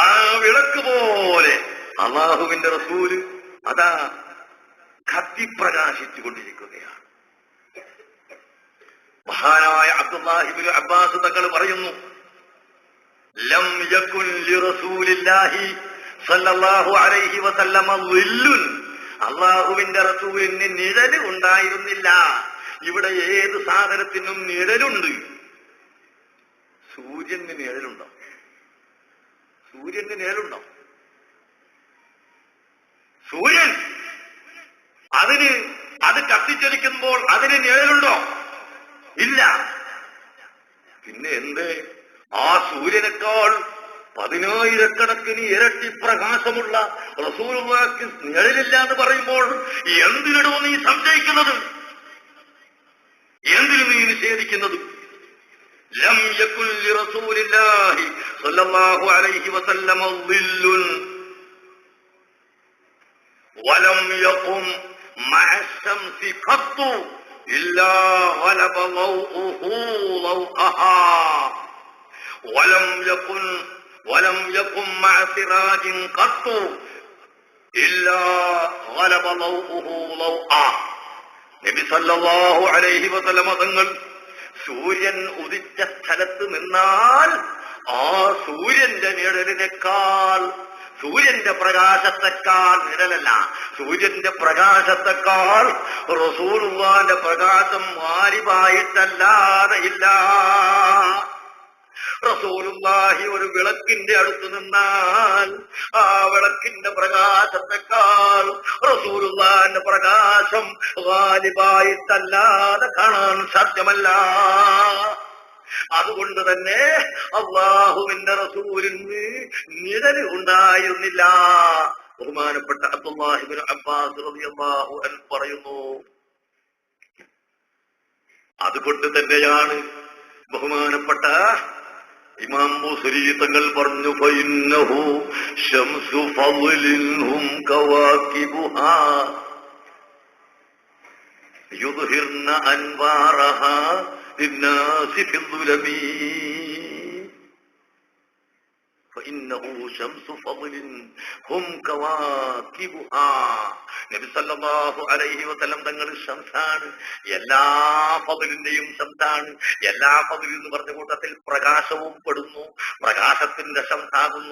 ആ വിളക്ക് പോലെ അള്ളാഹുവിന്റെ റസൂൽ അതാ കത്തിപ്രകാശിച്ചു കൊണ്ടിരിക്കുകയാണ്. മഹാനായ അബ്ദുല്ലാഹിബിൻ അബ്ബാസ് തങ്ങൾ പറയുന്നു ലം യകുൻ ലിറസൂലില്ലാഹി അലൈഹി അള്ളാഹുവിന്റെ റസൂലിന് നിഴൽ ഉണ്ടായിരുന്നില്ല. ഇവിടെ ഏത് സാധനത്തിനും നിഴലുണ്ട്. സൂര്യന് നിഴലുണ്ടോ? സൂര്യന് നിഴലുണ്ടോ സൂര്യൻ! അതിന് അത് കത്തിച്ചെടുക്കുമ്പോൾ അതിന് നിഴലുണ്ടോ ഇല്ല. പിന്നെ എന്ത്? ആ സൂര്യനേക്കാൾ പതിനായിരക്കണക്കിന് ഇരട്ടി പ്രകാശമുള്ള റസൂലുള്ളാഹിക്ക് നിഴലില്ല എന്ന് പറയുമ്പോൾ എന്തിനിടോ നീ സംശയിക്കുന്നത്? എന്തിനു നീ നിഷേധിക്കുന്നത്? ലം യകുൻ ലിറസൂലില്ലാഹി സ്വല്ലല്ലാഹു അലൈഹി വസല്ലമ ളില്ലുൻ ولم يقم مع الشمس قط إلا غلب ضوءه ضوءها ولم يكن ولم يقم مع سراج قط إلا غلب ضوءه ضوءا നബി സല്ലല്ലാഹു അലൈഹി വസല്ലമ തങ്ങൾ സൂര്യൻ ഉദിച്ച സ്ഥലത്ത് നിന്നാൽ ആ സൂര്യന്റെ നിഴലിനേക്കാൾ സൂര്യന്റെ പ്രകാശത്തെക്കാൾ നിഴലല്ല. സൂര്യന്റെ പ്രകാശത്തെക്കാൾ റസൂർവാന്റെ പ്രകാശം വാരിവായിട്ടല്ലാതെ ഇല്ല. റസൂലുള്ളാഹി ഒരു വിളക്കിന്റെ അടുത്ത് നിന്നാൽ ആ വിളക്കിന്റെ പ്രകാശത്തെക്കാൾ റസൂലുള്ളാന്റെ പ്രകാശം വാലിബായിട്ടല്ലാതെ കാണാൻ സാധ്യമല്ല. അതുകൊണ്ട് തന്നെ അള്ളാഹുവിന്റെ റസൂലിന് നിഴൽ ഉണ്ടായിരുന്നില്ല. ബഹുമാനപ്പെട്ട അബ്ദുല്ലാഹിബിൻ അബ്ബാസ് റളിയല്ലാഹു അൻഹു പറയുന്നു അതുകൊണ്ട് തന്നെയാണ് ബഹുമാനപ്പെട്ട إمام بصري تقل برن فإنه شمس فضل هم كواكبها يظهرن أنبارها للناس في الظلمين فإنه شمس فضل هم كواكبها. നബി സല്ലല്ലാഹു അലൈഹി വസല്ലം തങ്ങൾ ശംസാണ്. എല്ലാ ഫതിലിന്റെയും ശംസാണ്. എല്ലാ ഫതിൽ പറഞ്ഞ കൂട്ടത്തിൽ പ്രകാശവും പെടുന്നു. പ്രകാശത്തിന്റെ ശംസാകുന്നു.